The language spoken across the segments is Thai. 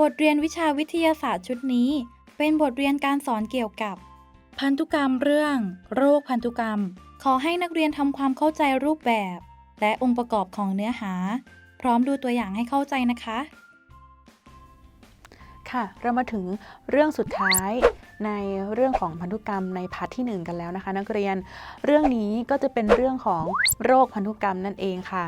บทเรียนวิชาวิทยาศาสตร์ชุดนี้ เป็นบทเรียนการสอนเกี่ยวกับ พันธุกรรมเรื่อง โรคพันธุกรรม ขอให้นักเรียนทำความเข้าใจรูปแบบ และองค์ประกอบของเนื้อหา พร้อมดูตัวอย่างให้เข้าใจนะคะ ค่ะ เรามาถึงเรื่องสุดท้ายในเรื่องของพันธุกรรมในพาร์ทที่ 1 กันแล้วนะคะ นักเรียน เรื่องนี้ก็จะเป็นเรื่องของโรคพันธุกรรมนั่นเองค่ะ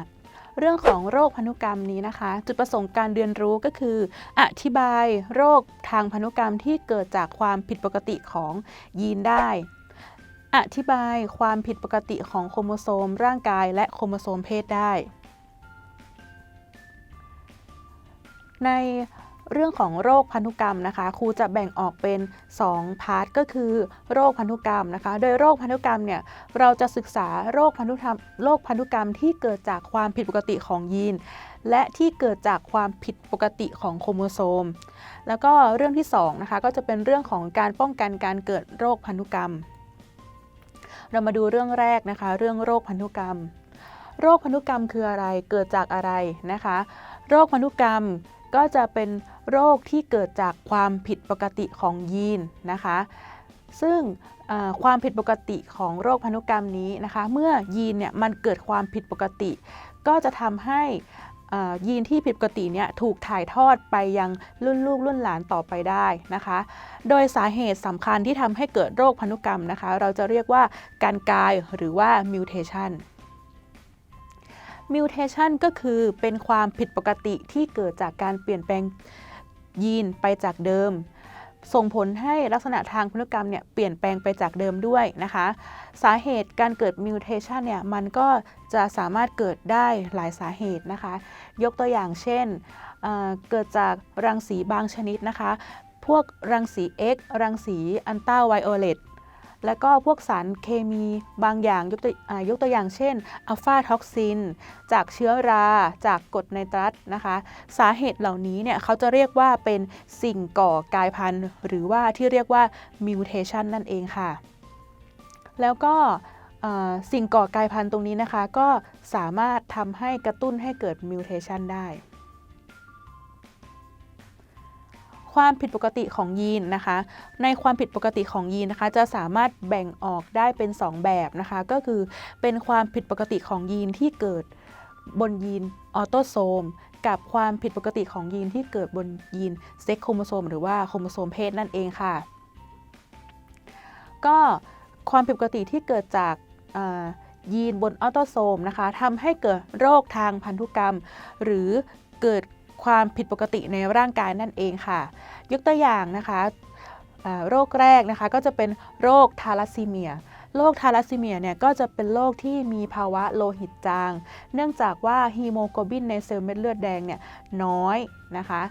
เรื่องของโรคพันธุกรรมนี้นะคะ จุดประสงค์การเรียนรู้ก็คือ อธิบายโรคทางพันธุกรรมที่เกิดจากความผิดปกติของยีนได้ อธิบายความผิดปกติของโครโมโซม ร่างกายและโครโมโซมเพศได้ ใน เรื่องของโรคพันธุกรรมนะคะครูจะแบ่งออกเป็น 2 พาร์ทก็คือโรคพันธุกรรมนะคะ โดยโรคพันธุกรรมเนี่ยเราจะศึกษาโรคพันธุกรรมโรคพันธุกรรมที่เกิดจากความผิดปกติของยีน และที่เกิดจากความผิดปกติของโครโมโซม แล้วก็เรื่องที่2นะคะก็จะเป็นเรื่องของการป้องกันการเกิดโรคพันธุกรรม เรามาดูเรื่องแรกนะคะ เรื่องโรคพันธุกรรม โรคพันธุกรรมคืออะไรเกิดจากอะไรนะคะ โรคพันธุกรรม ก็จะเป็นโรคที่เกิดจากความผิดปกติของยีนนะคะ ซึ่งความผิดปกติของโรคพันธุกรรมนี้นะคะ เมื่อยีนเนี่ยมันเกิดความผิดปกติ ก็จะทำให้ยีนที่ผิดปกติเนี่ยถูกถ่ายทอดไปยังรุ่นลูกรุ่นหลานต่อไปได้นะคะ โดยสาเหตุสำคัญที่ทำให้เกิดโรคพันธุกรรมนะคะ เราจะเรียกว่าการกลายหรือว่ามิวเทชัน mutation ก็คือเป็นความผิดปกติที่เกิดจากการเปลี่ยนแปลงยีนไปจากเดิม ส่งผลให้ลักษณะทางพันธุกรรมเนี่ยเปลี่ยนแปลงไปจากเดิมด้วยนะคะ สาเหตุการเกิด mutation เนี่ยมันก็จะสามารถเกิดได้หลายสาเหตุนะคะ ยกตัวอย่างเช่นเเกิดจากรังสีบางชนิดนะคะ พวกรังสี X รังสีอันต้าไวโอเลต แล้วก็พวกสารเคมีบางอย่างยกตัวอยกตัวอย่างเช่นอัลฟาท็อกซิน จากเชื้อราจากกรดไนตรัสนะคะ สาเหตุเหล่านี้เนี่ยเขาจะเรียกว่าเป็นสิ่งก่อกลายพันธุ์ หรือว่าที่เรียกว่ามิวเทชันนั่นเองค่ะ แล้วก็สิ่งก่อกลายพันธุ์ตรงนี้นะคะ ก็สามารถทำให้กระตุ้นให้เกิดมิวเทชันได้ ความผิดปกติของยีนนะคะ ในความผิดปกติของยีนนะคะ จะสามารถแบ่งออกได้เป็น 2 แบบนะคะ ก็คือเป็นความผิดปกติของยีนที่เกิดบนยีนออโตโซม กับความผิดปกติของยีนที่เกิดบนยีนเซ็กโครโมโซม หรือว่าโครโมโซมเพศนั่นเองค่ะ ก็ความผิดปกติที่เกิดจากยีนบนออโตโซมนะคะทำให้เกิดโรคทางพันธุกรรม หรือเกิด ความผิดปกติในร่างกายนั่นเองค่ะ ยกตัวอย่างนะคะโรคแรกนะคะก็จะเป็นโรคทาลัสซีเมียโรคทาลัสซีเมียเนี่ยก็จะเป็นโรคที่มีภาวะโลหิตจาง เนื่องจากว่าฮีโมโกลบินในเซลล์เม็ดเลือดแดงเนี่ยน้อยนะคะ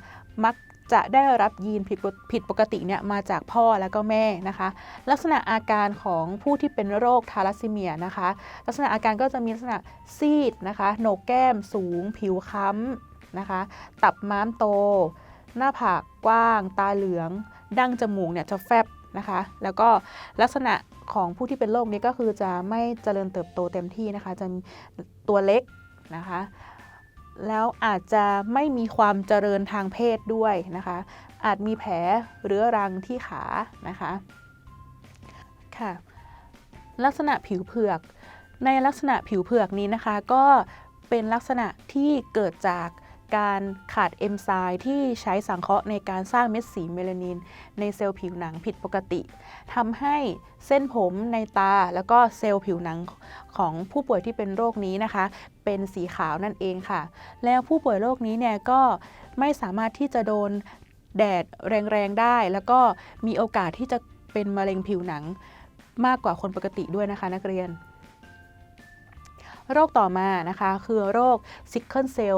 มักจะได้รับยีนผิดปกผิดปกติเนี่ยมาจากพ่อและก็แม่นะคะ ลักษณะอาการของผู้ที่เป็นโรคทาลัสซีเมียนะคะ ลักษณะอาการก็จะมีลักษณะซีดนะคะโหนกแก้มสูง ผิวค้ำ นะคะ ตับม้ามโต หน้าผากกว้าง ตาเหลือง ดั้งจมูกเนี่ยจะแฟบนะคะ แล้วก็ลักษณะของผู้ที่เป็นโรคนี้ก็คือจะไม่เจริญเติบโตเต็มที่นะคะ จะมีตัวเล็กนะคะ แล้วอาจจะไม่มีความเจริญทางเพศด้วยนะคะ อาจมีแผลเรื้อรังที่ขานะคะค่ะลักษณะผิวเผือก ในลักษณะผิวเผือกนี้นะคะ ก็เป็นลักษณะที่เกิดจาก การขาดเอนไซม์ที่ใช้สังเคราะห์ในการสร้างเม็ดสีเมลานิน ในเซลล์ผิวหนังผิดปกติทำให้เส้นผมในตา แล้วก็เซลล์ผิวหนังของผู้ป่วยที่เป็นโรคนี้นะคะ เป็นสีขาวนั่นเองค่ะ แล้วผู้ป่วยโรคนี้เนี่ยก็ไม่สามารถที่จะโดนแดดแรงๆได้ แล้วก็มีโอกาสที่จะเป็นมะเร็งผิวหนังมากกว่าคนปกติด้วยนะคะนักเรียน โรคต่อมานะคะ คือโรคซิกเคิลเซล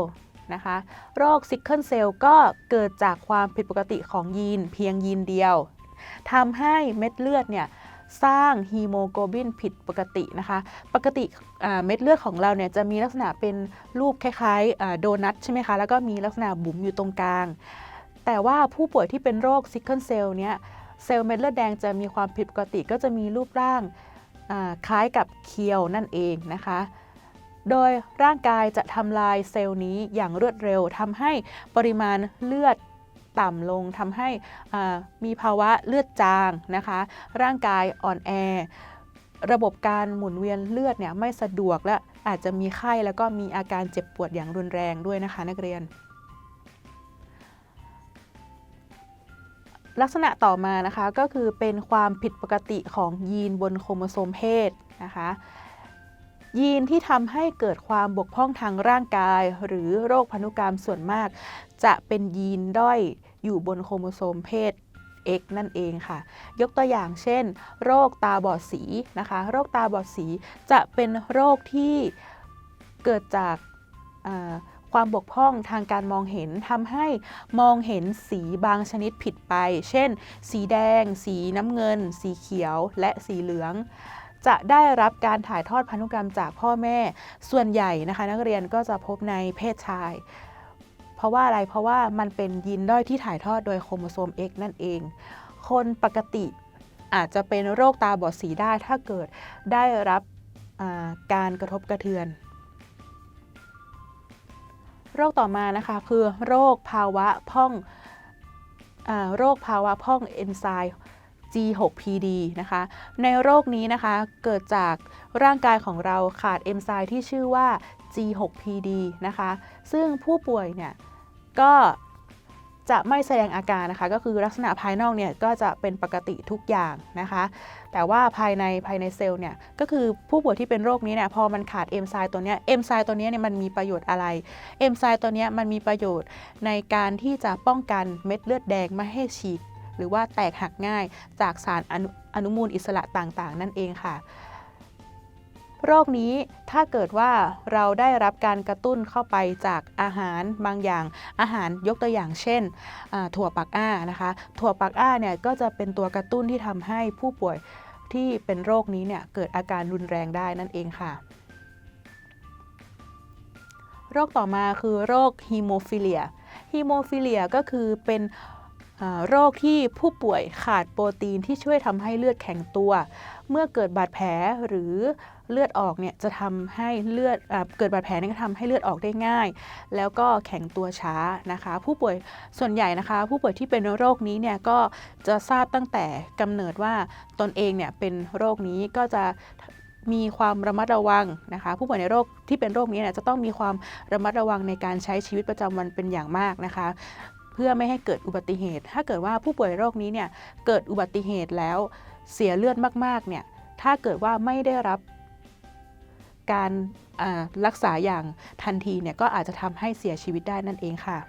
นะคะ โรคซิกเคิลเซลล์ก็เกิดจากความผิดปกติของยีนเพียงยีนเดียวทำให้เม็ดเลือดเนี่ยสร้างฮีโมโกลบินผิดปกตินะคะ ปกติเม็ดเลือดของเราเนี่ยจะมีลักษณะเป็นรูปคล้ายๆโดนัทใช่ไหมคะ แล้วก็มีลักษณะบุ๋มอยู่ตรงกลาง แต่ว่าผู้ป่วยที่เป็นโรคซิกเคิลเซลล์เนี่ยเซลล์เม็ดเลือดแดงจะมีความผิดปกติก็จะมีรูปร่างคล้ายกับเคียวนั่นเองนะคะ โดยร่างกายจะทำลายเซลล์นี้อย่างรวดเร็วทำให้ปริมาณเลือดต่ำลงทำให้มีภาวะเลือดจางนะคะ ร่างกายอ่อนแอ ระบบการหมุนเวียนเลือดเนี่ยไม่สะดวกและอาจจะมีไข้แล้วก็มีอาการเจ็บปวดอย่างรุนแรงด้วยนะคะ นักเรียน ลักษณะต่อมานะคะก็คือเป็นความผิดปกติของยีนบนโครโมโซมเพศนะคะ ยีนที่ทำให้เกิดความบกพร่องทางร่างกาย หรือโรคพันธุกรรมส่วนมาก จะเป็นยีนด้อยอยู่บนโครโมโซมเพศ X นั่นเองค่ะ ยกตัวอย่างเช่น โรคตาบอดสีนะคะ โรคตาบอดสีจะเป็นโรคที่เกิดจากความบกพร่องทางการมองเห็นทำให้มองเห็นสีบางชนิดผิดไป เช่น สีแดง สีน้ำเงิน สีเขียว และสีเหลือง จะได้รับการถ่ายทอดพันธุกรรมจากพ่อแม่ ส่วนใหญ่นะคะ นักเรียนก็จะพบในเพศชาย เพราะว่าอะไรเพราะว่ามันเป็นยีนด้อยที่ถ่ายทอดโดยโครโมโซม X นั่นเอง คนปกติอาจจะเป็นโรคตาบอดสีได้ถ้าเกิดได้รับาการกระทบกระเทือน โรคต่อมานะคะคือโรคภาวะพ่องอโรคภาวะพ่องเอนไซม์ G6PD นะคะ ในโรคนี้นะคะ เกิดจากร่างกายของเราขาดเอนไซม์ที่ชื่อว่า G6PD นะคะ ซึ่งผู้ป่วยเนี่ยก็จะไม่แสดงอาการนะคะ ก็คือลักษณะภายนอกเนี่ยก็จะเป็นปกติทุกอย่างนะคะ แต่ว่าภายในภายในเซลล์เนี่ยก็คือผู้ป่วยที่เป็นโรคนี้เนี่ยพอมันขาดเอนไซม์ตัวเนี้ยเอนไซม์ตัวเนี้ยเนี่ยมันมีประโยชน์อะไรเอนไซม์ตัวเนี้ยมันมีประโยชน์ในการที่จะป้องกันเม็ดเลือดแดงไม่ให้ฉีก หรือว่าแตกหักง่ายจากสารอนุอนุมูลอิสระต่างๆ นั่นเองค่ะ โรคนี้ถ้าเกิดว่าเราได้รับการกระตุ้นเข้าไปจากอาหารบางอย่าง อาหารยกตัวอย่างเช่น ถั่วปักอ้านะคะ ถั่วปักอ้าเนี่ยก็จะเป็นตัวกระตุ้นที่ทำให้ผู้ป่วยที่เป็นโรคนี้เนี่ยเกิดอาการรุนแรงได้นั่นเองค่ะโรคต่อมาคือโรคฮีโมฟิเลียฮีโมฟิเลียก็คือเป็น โรคที่ผู้ป่วยขาดโปรตีนที่ช่วยทำให้เลือดแข็งตัว เมื่อเกิดบาดแผลหรือเลือดออกเนี่ยจะทำให้เลือดอเกิดบาดแผลนี่ก็ทำให้เลือดออกได้ง่าย แล้วก็แข็งตัวช้านะคะ ผู้ป่วยส่วนใหญ่นะคะ ผู้ป่วยที่เป็นโรคนี้เนี่ยก็จะทราบตั้งแต่กำเนิดว่าตนเองเนี่ยเป็นโรคนี้ก็จะมีความระมัดระวังนะคะ ผู้ป่วยในโรคที่เป็นโรคนี้เนี่ยจะต้องมีความระมัดระวังในการใช้ชีวิตประจำวันเป็นอย่างมากนะคะ เพื่อไม่ให้เกิดอุบัติเหตุ ถ้าเกิดว่าผู้ป่วยโรคนี้เนี่ยเกิดอุบัติเหตุแล้วเสียเลือดมากๆเนี่ยถ้าเกิดว่าไม่ได้รับการรักษาอย่างทันทีเนี่ยก็อาจจะทำให้เสียชีวิตได้นั่นเองค่ะ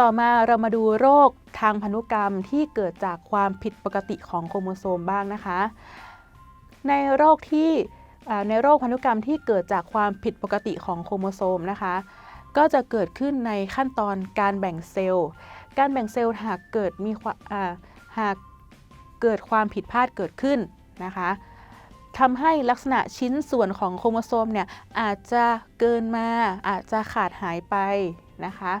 ต่อมาเรามาดูโรคทางพันธุกรรมที่เกิดจากความผิดปกติของโครโมโซมบ้างนะคะ ในโรคที่ ในโรคพันธุกรรมที่เกิดจากความผิดปกติของโครโมโซมนะคะ ก็จะเกิดขึ้นในขั้นตอนการแบ่งเซลล์ การแบ่งเซลล์หากเกิดมีหากเกิดความผิดพลาดเกิดขึ้นนะคะทำให้ลักษณะชิ้นส่วนของโครโมโซมเนี่ยอาจจะเกินมาอาจจะขาดหายไปนะคะ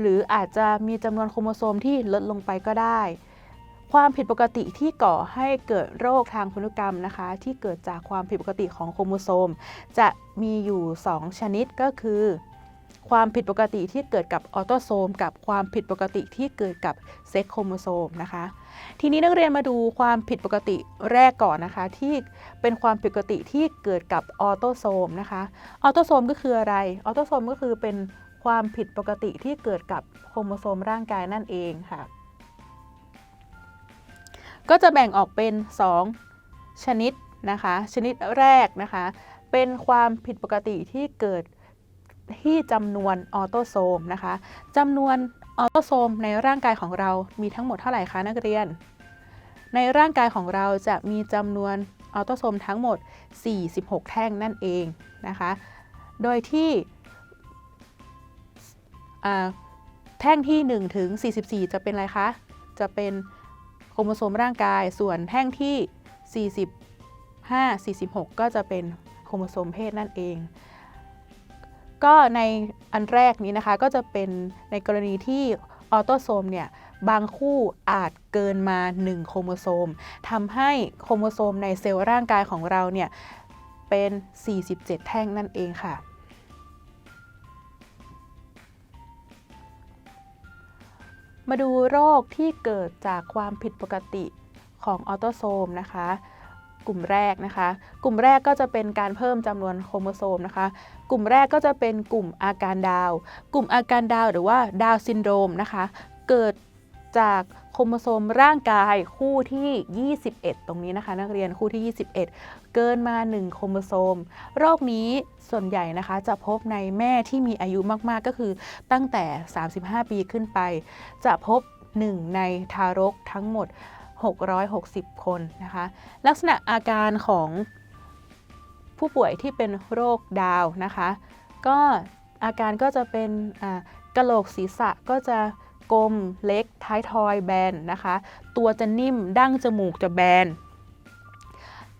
หรืออาจจะมีจำนวนโครโมโซมที่ลดลงไปก็ได้ ความผิดปกติที่ก่อให้เกิดโรคทางพันธุกรรมนะคะ ที่เกิดจากความผิดปกติของโครโมโซม จะมีอยู่ 2 ชนิดก็คือ ความผิดปกติที่เกิดกับออโตโซม กับความผิดปกติที่เกิดกับเซ็กโครโมโซมนะคะ ทีนี้นักเรียนมาดูความผิดปกติแรกก่อนนะคะ ที่เป็นความผิดปกติที่เกิดกับออโตโซมนะคะออโตโซมก็คืออะไรออโตโซมก็คือเป็นความผิดปกติที่เกิดกับโครโมโซมร่างกายนั่นเองค่ะ ก็จะแบ่งออกเป็น 2 ชนิดนะคะ ชนิดแรกนะคะ เป็นความผิดปกติที่เกิดที่จำนวนออโตโซมนะคะจำนวนออโตโซมในร่างกายของเรามีทั้งหมดเท่าไหร่คะนักเรียน ในร่างกายของเราจะมีจำนวนออโตโซมทั้งหมด 46 แท่งนั่นเองนะคะ โดยที่แท่งที่ 1 ถึง 44 จะเป็นอะไรคะ จะเป็น รโมโซมร่างกาย ส่วนแท่งที่ 45 46 ก็จะเป็นโครโมโซมเพศนั่นเอง ก็ในอันแรกนี้นะคะก็จะเป็นในกรณีที่ออโตโซมเนี่ยบางคู่อาจเกินมา 1 โครโมโซมทำให้โครโมโซมในเซลล์ร่างกายของเราเนี่ยเป็น 47 แท่งนั่นเองค่ะ มาดูโรคที่เกิดจากความผิดปกติของออโตโซมนะคะ กลุ่มแรกนะคะ กลุ่มแรกก็จะเป็นการเพิ่มจำนวนโครโมโซมนะคะ กลุ่มแรกก็จะเป็นกลุ่มอาการดาว กลุ่มอาการดาวหรือว่าดาวซินโดรมนะคะ เกิดจากโครโมโซมร่างกายคู่ที่ 21 ตรงนี้นะคะ นักเรียนคู่ที่ 21 เกินมา 1 โครโมโซม โรคนี้ส่วนใหญ่นะคะจะพบในแม่ที่มีอายุมากๆก็คือตั้งแต่ 35 ปีขึ้นไป จะพบ 1 ในทารกทั้งหมด 660 คนนะคะ ลักษณะอาการของผู้ป่วยที่เป็นโรคดาวนะคะ ก็อาการก็จะเป็นกระโหลกศีรษะก็จะกลมเล็กท้ายทอยแบนนะคะ ตัวจะนิ่มดั้งจมูกจะแบน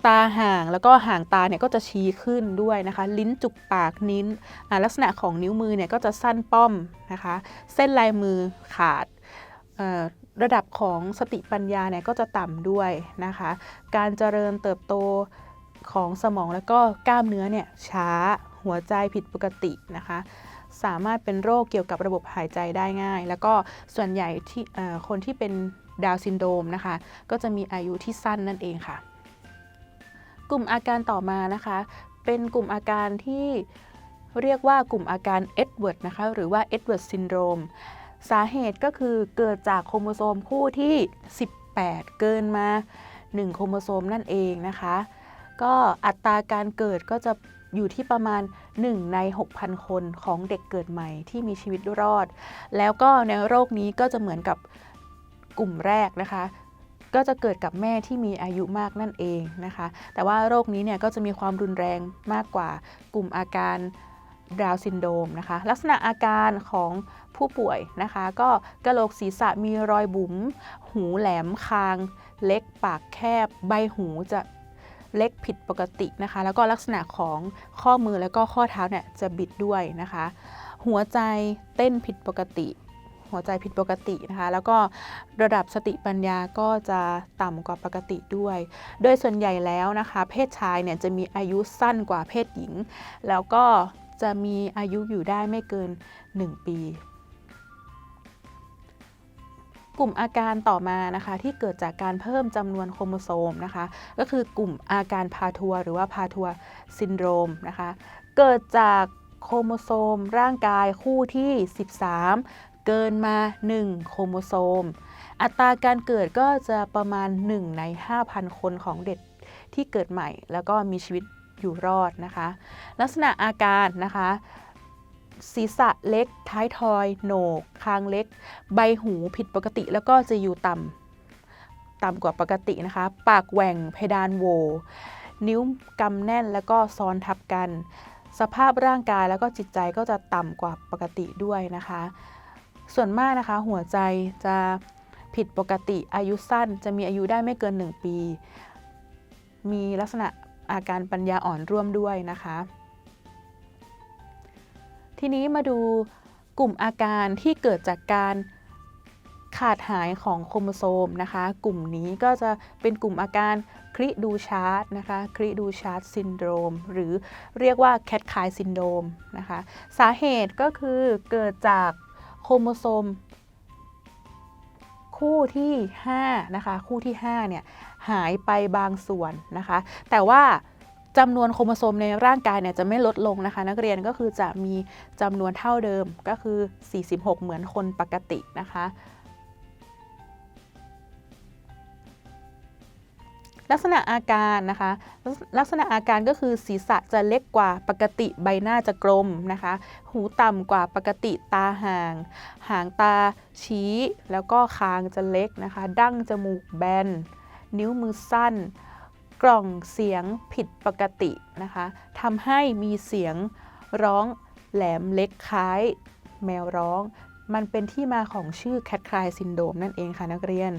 ตาห่างแล้วก็ห่างตาเนี่ยก็จะชี้ขึ้นด้วยนะคะ ลิ้นจุกปากนิ้นลักษณะของนิ้วมือเนี่ยก็จะสั้นป้อมนะคะ เส้นลายมือขาดระดับของสติปัญญาเนี่ยก็จะต่ำด้วยนะคะ การเจริญเติบโตของสมองแล้วก็กล้ามเนื้อเนี่ยช้าหัวใจผิดปกตินะคะ สามารถเป็นโรคเกี่ยวกับระบบหายใจได้ง่าย แล้วก็ส่วนใหญ่ที่คนที่เป็นดาวซินโดมนะคะ ก็จะมีอายุที่สั้นนั่นเองค่ะ กลุ่มอาการต่อมานะคะ เป็นกลุ่มอาการที่เรียกว่ากลุ่มอาการเอ็ดเวิร์ดนะคะ หรือว่าเอ็ดเวิร์ดซินโดรมสาเหตุก็คือเกิดจากโครโมโซมคู่ที่ 18 เกินมา 1 โครโมโซมนั่นเองนะคะ ก็อัตราการเกิดก็จะอยู่ที่ประมาณ 1 ใน 6,000 คนของเด็กเกิดใหม่ที่มีชีวิตรอด แล้วก็ในโรคนี้ก็จะเหมือนกับกลุ่มแรกนะคะ ก็จะเกิดกับแม่ที่มีอายุมากนั่นเองนะคะ แต่ว่าโรคนี้เนี่ยก็จะมีความรุนแรงมากกว่ากลุ่มอาการดาวซินโดมนะคะ ลักษณะอาการของผู้ป่วยนะคะ ก็กระโหลกศีรษะมีรอยบุ๋ม หูแหลมคาง เล็กปากแคบ ใบหูจะเล็กผิดปกตินะคะ แล้วก็ลักษณะของข้อมือแล้วก็ข้อเท้าเนี่ยจะบิดด้วยนะคะ หัวใจเต้นผิดปกติ หัวใจผิดปกตินะคะ แล้วก็ระดับสติปัญญาก็จะต่ำกว่าปกติด้วย โดยส่วนใหญ่แล้วนะคะ เพศชายเนี่ยจะมีอายุสั้นกว่าเพศหญิง แล้วก็จะมีอายุอยู่ได้ไม่เกิน 1 ปี กลุ่มอาการต่อมานะคะที่เกิดจากการเพิ่มจำนวนโครโมโซมนะคะ ก็คือกลุ่มอาการพาทัวหรือว่าพาทัวซินโดรมนะคะ เกิดจากโครโมโซมร่างกายคู่ที่ 13 เกินมา 1 โครโมโซม อัตราการเกิดก็จะประมาณ 1 ใน 5,000 คนของเด็กที่เกิดใหม่ แล้วก็มีชีวิตอยู่รอดนะคะ ลักษณะอาการนะคะศีรษะเล็ก ท้ายทอย โหนก คางเล็ก ใบหูผิดปกติแล้วก็จะอยู่ต่ำต่ำกว่าปกตินะคะ ปากแหว่งเพดานโว นิ้วกำแน่นแล้วก็ซ้อนทับกัน สภาพร่างกายแล้วก็จิตใจก็จะต่ำกว่าปกติด้วยนะคะ ส่วนมากนะคะ หัวใจจะผิดปกติอายุสั้น จะมีอายุได้ไม่เกิน 1 ปี มีลักษณะอาการปัญญาอ่อนร่วมด้วยนะคะ ทีนี้มาดูกลุ่มอาการที่เกิดจากการขาดหายของโครโมโซมนะคะ กลุ่มนี้ก็จะเป็นกลุ่มอาการคริดูชาร์ตนะคะคริดูชาร์ตซินโดรม หรือเรียกว่าแคทคายซินโดรมนะคะ สาเหตุก็คือเกิดจาก โครโมโซม คู่ที่5นะคะคู่ที่5เนี่ยหายไปบางส่วนนะคะ แต่ว่าจำนวนโครโมโซมในร่างกายเนี่ยจะไม่ลดลงนะคะ นักเรียนก็คือจะมีจำนวนเท่าเดิมก็คือ 46 เหมือนคนปกตินะคะ ลักษณะอาการนะคะ ลักษณะอาการก็คือศีรษะจะเล็กกว่าปกติใบหน้าจะกลมนะคะ หูต่ำกว่าปกติตาห่าง หางตาชี้ แล้วก็คางจะเล็กนะคะ ดั้งจมูกแบน นิ้วมือสั้น กล่องเสียงผิดปกตินะคะทำให้มีเสียงร้องแหลมเล็กคล้าย แมวร้อง มันเป็นที่มาของชื่อแคทคลายซินโดมนั่นเองค่ะนักเรียน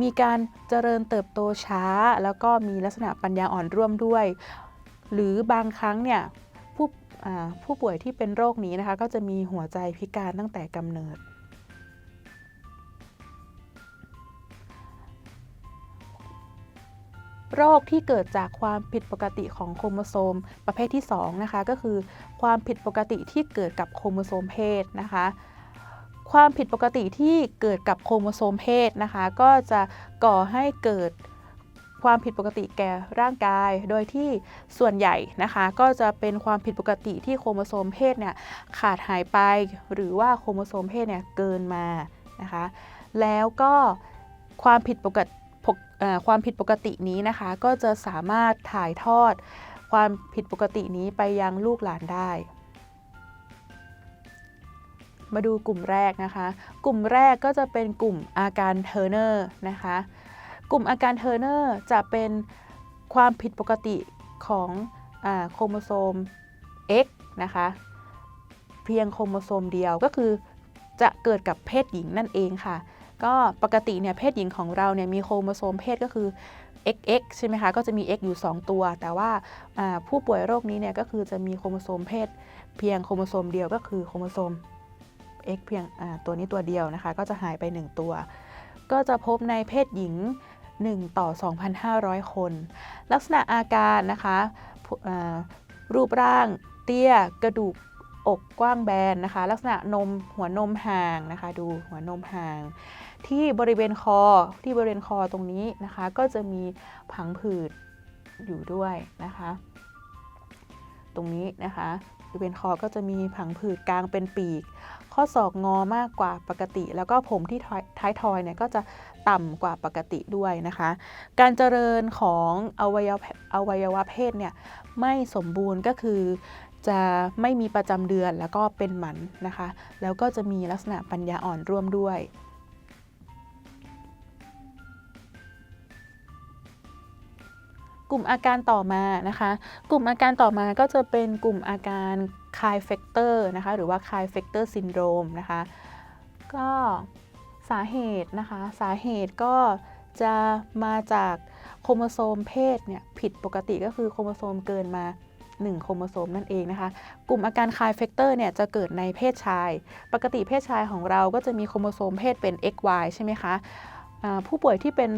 มีการเจริญเติบโตช้า แล้วก็มีลักษณะปัญญาอ่อนร่วมด้วย หรือบางครั้งเนี่ยผู้ผู้ป่วยที่เป็นโรคนี้นะคะ ก็จะมีหัวใจพิการตั้งแต่กำเนิด โรคที่เกิดจากความผิดปกติของโครโมโซมประเภทที่2นะคะก็คือความผิดปกติที่เกิดกับโครโมโซมเพศนะคะ ความผิดปกติที่เกิดกับโครโมโซมเพศนะคะ ก็จะก่อให้เกิดความผิดปกติแก่ร่างกาย โดยที่ส่วนใหญ่นะคะ ก็จะเป็นความผิดปกติที่โครโมโซมเพศเนี่ยขาดหายไป หรือว่าโครโมโซมเพศเนี่ยเกินมานะคะ แล้วก็ความผิดปกติความผิดปกตินี้นะคะ ก็จะสามารถถ่ายทอดความผิดปกตินี้ไปยังลูกหลานได้ มาดูกลุ่มแรกนะคะ กลุ่มแรกก็จะเป็นกลุ่มอาการเทอร์เนอร์นะคะ กลุ่มอาการเทอร์เนอร์จะเป็นความผิดปกติของอโครโมโซม X นะคะ เพียงโครโมโซมเดียวก็คือจะเกิดกับเพศหญิงนั่นเองค่ะ ก็ปกติเนี่ยเพศหญิงของเราเนี่ยมีโครโมโซมเพศก็คือ XX ใช่ไหมคะ ก็จะมี X อยู่ 2 ตัว แต่ว่าผู้ป่วยโรคนี้เนี่ยก็คือจะมีโครโมโซมเพศ เพียงโครโมโซมเดียวก็คือโครโมโซม X เพียงตัวนี้ตัวเดียวนะคะ ก็จะหายไป 1 ตัว ก็จะพบในเพศหญิง 1 ต่อ 2,500 คน ลักษณะอาการนะคะรูปร่างเตี้ยกระดูกอกกว้างแบนนะคะ ลักษณะนมหัวนมห่างนะคะ ดูหัวนมห่าง ที่บริเวณคอที่บริเวณคอตรงนี้นะคะ ก็จะมีผังผืดอยู่ด้วยนะคะ ตรงนี้นะคะ ริเวณคอก็จะมีผังผืดกลางเป็นปีก ข้อศอกงอมากกว่าปกติ แล้วก็ผมที่ท้ายทอยเนี่ยก็จะต่ำกว่าปกติด้วยนะคะ การเจริญของอวัยวะอวัยวะเพศเนี่ยไม่สมบูรณ์ก็คือจะไม่มีประจำเดือนแล้วก็เป็นหมันนะคะ แล้วก็จะมีลักษณะปัญญาอ่อนร่วมด้วย กลุ่มอาการต่อมานะคะ กลุ่มอาการต่อมาก็จะเป็นกลุ่มอาการคายเฟกเตอร์นะคะหรือว่าคายเฟกเตอร์ซินโดรมนะคะก็สาเหตุนะคะสาเหตุก็จะมาจากโครโมโซมเพศเนี่ยผิดปกติก็คือโครโมโซมเกินมา 1 โครโมโซมนั่นเองนะคะ กลุ่มอาการคายเฟกเตอร์เนี่ยจะเกิดในเพศชาย ปกติเพศชายของเราก็จะมีโครโมโซมเพศเป็น XY ใช่ไหมคะอ่าผู้ป่วยที่เป็น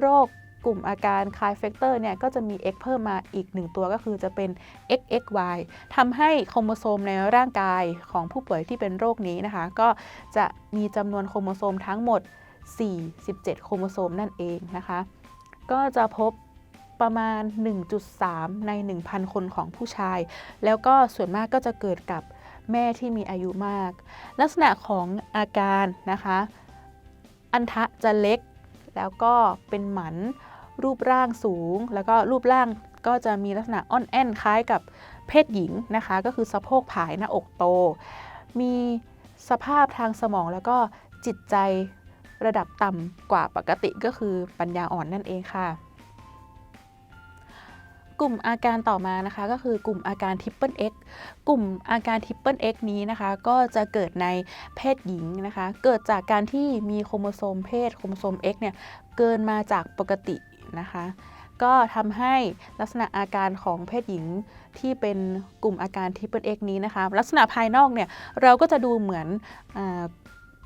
โรค กลุ่มอาการคายเฟกเตอร์เนี่ยก็จะมี X เพิ่มมาอีก 1 ตัวก็คือจะเป็น XXY ทำให้โครโมโซมในร่างกายของผู้ป่วยที่เป็นโรคนี้นะคะ ก็จะมีจำนวนโครโมโซมทั้งหมด 47 โครโมโซมนั่นเองนะคะ ก็จะพบประมาณ 1.3 ใน 1,000 คนของผู้ชาย แล้วก็ส่วนมากก็จะเกิดกับแม่ที่มีอายุมาก ลักษณะของอาการนะคะ อันทะจะเล็ก แล้วก็เป็นหมัน รูปร่างสูง แล้วก็รูปร่างก็จะมีลักษณะอ่อนแอนคล้ายกับเพศหญิงนะคะ ก็คือสะโพกผายหน้าอกโต มีสภาพทางสมองแล้วก็จิตใจระดับต่ำกว่าปกติก็คือปัญญาอ่อนนั่นเองค่ะ กลุ่มอาการต่อมานะคะก็คือกลุ่มอาการทิปเปิล X กลุ่มอาการทิปเปิล X นี้นะคะก็จะเกิดในเพศหญิงนะคะ เกิดจากการที่มีโครโมโซมเพศโครโมโซม X เนี่ยเกินมาจากปกติ นะคะ ก็ทำให้ลักษณะอาการของเพศหญิงที่เป็นกลุ่มอาการทิปเปิล X นี้นะคะ ลักษณะภายนอกเนี่ยเราก็จะดูเหมือนอ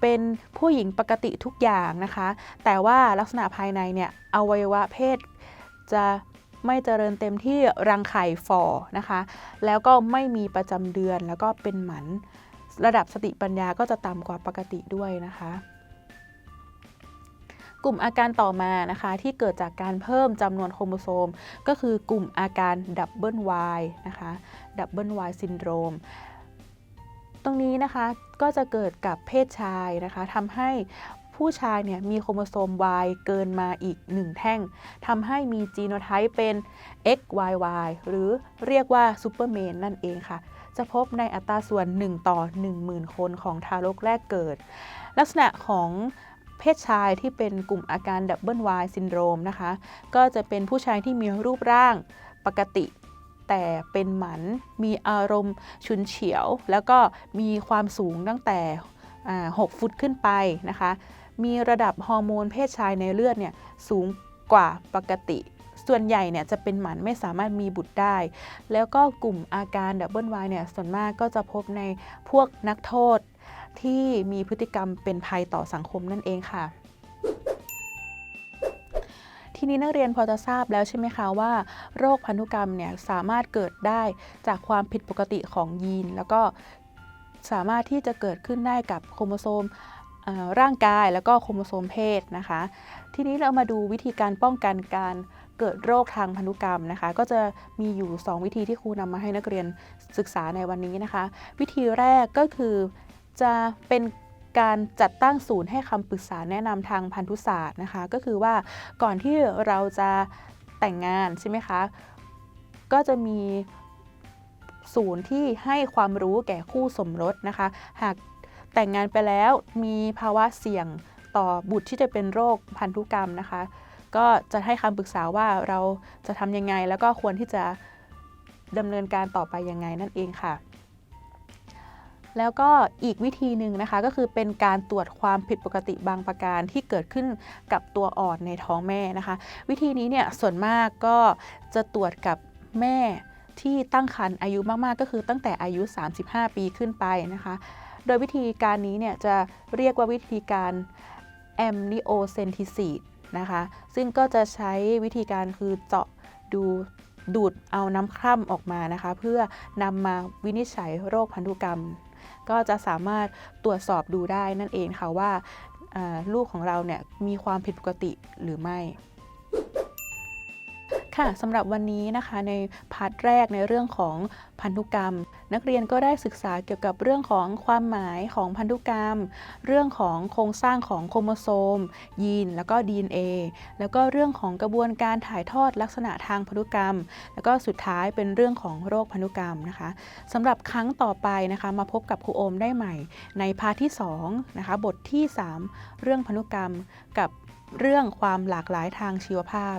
เป็นผู้หญิงปกติทุกอย่างนะคะ แต่ว่าลักษณะภายในเนี่ยอวัยวะเพศจะไม่เจริญเต็มที่รังไข่ฝ่อนะคะ แล้วก็ไม่มีประจำเดือนแล้วก็เป็นหมัน ระดับสติปัญญาก็จะต่ำกว่าปกติด้วยนะคะ กลุ่มอาการต่อมานะคะที่เกิดจากการเพิ่มจำนวนโครโมโซม ก็คือกลุ่มอาการดับเบิลวนะคะดับเบิลวซินโดรมตรงนี้นะคะก็จะเกิดกับเพศชายนะคะทำให้ผู้ชายเนี่ยมีโครโมโซม Y เกินมาอีก 1 แท่งทำให้มีจีโนไทป์เป็น XYY หรือเรียกว่าซูเปอร์เมนนั่นเองค่ะ จะพบในอัตราส่วน 1 ต่อ 10,000 คนของทารกแรกเกิด ลักษณะของ เพศชายที่เป็นกลุ่มอาการดับเบิลวซินโดรมนะคะ ก็จะเป็นผู้ชายที่มีรูปร่างปกติ แต่เป็นหมัน มีอารมณ์ฉุนเฉียว แล้วก็มีความสูงตั้งแต่ 6 ฟุตขึ้นไปนะคะ มีระดับฮอร์โมนเพศชายในเลือดเนี่ยสูงกว่าปกติส่วนใหญ่เนี่ยจะเป็นหมันไม่สามารถมีบุตรได้ แล้วก็กลุ่มอาการดับเบิลวเนี่ยส่วนมากก็จะพบในพวกนักโทษ ที่มีพฤติกรรมเป็นภัยต่อสังคมนั่นเองค่ะ ทีนี้นักเรียนพอจะทราบแล้วใช่ไหมคะว่า โรคพันธุกรรมเนี่ยสามารถเกิดได้จากความผิดปกติของยีน แล้วก็สามารถที่จะเกิดขึ้นได้กับโครโมโซมร่างกายแล้วก็โครโมโซมเพศนะคะ ทีนี้เรามาดูวิธีการป้องกันการเกิดโรคทางพันธุกรรมนะคะ ก็จะมีอยู่ 2 วิธีที่ครูนำมาให้นักเรียนศึกษาในวันนี้นะคะ วิธีแรกก็คือ จะเป็นการจัดตั้งศูนย์ให้คำปรึกษาแนะนำทางพันธุศาสตร์นะคะ ก็คือว่าก่อนที่เราจะแต่งงานใช่ไหมคะ ก็จะมีศูนย์ที่ให้ความรู้แก่คู่สมรสนะคะ หากแต่งงานไปแล้วมีภาวะเสี่ยงต่อบุตรที่จะเป็นโรคพันธุกรรมนะคะ ก็จะให้คำปรึกษาว่าเราจะทำยังไง แล้วก็ควรที่จะดำเนินการต่อไปยังไงนั่นเองค่ะ แล้วก็อีกวิธีหนึ่งนะคะก็คือเป็นการตรวจความผิดปกติบางประการที่เกิดขึ้นกับตัวอ่อนในท้องแม่นะคะ วิธีนี้เนี่ยส่วนมากก็จะตรวจกับแม่ที่ตั้งครรภ์อายุมากๆ ก็คือตั้งแต่อายุ 35 ปีขึ้นไปนะคะ โดยวิธีการนี้เนี่ยจะเรียกว่าวิธีการ amniocentesis นะคะ ซึ่งก็จะใช้วิธีการคือเจาะดูดูดเอาน้ำคร่ำออกมานะคะ เพื่อนำมาวินิจฉัยโรคพันธุกรรม ก็จะสามารถตรวจสอบดูได้นั่นเองค่ะว่าลูกของเราเนี่ยมีความผิดปกติหรือไม่ ค่ะสำหรับวันนี้นะคะในพาร์ทแรกในเรื่องของพันธุกรรม นักเรียนก็ได้ศึกษาเกี่ยวกับเรื่องของความหมายของพันธุกรรม เรื่องของโครงสร้างของโครโมโซม ยีน แล้วก็ DNA แล้วก็เรื่องของกระบวนการถ่ายทอดลักษณะทางพันธุกรรม แล้วก็สุดท้ายเป็นเรื่องของโรคพันธุกรรมนะคะสำหรับครั้งต่อไปนะคะมาพบกับครูโอมได้ใหม่ ในพาร์ทที่2นะคะบทที่ 3 เรื่องพันธุกรรมกับเรื่องความหลากหลายทางชีวภาพ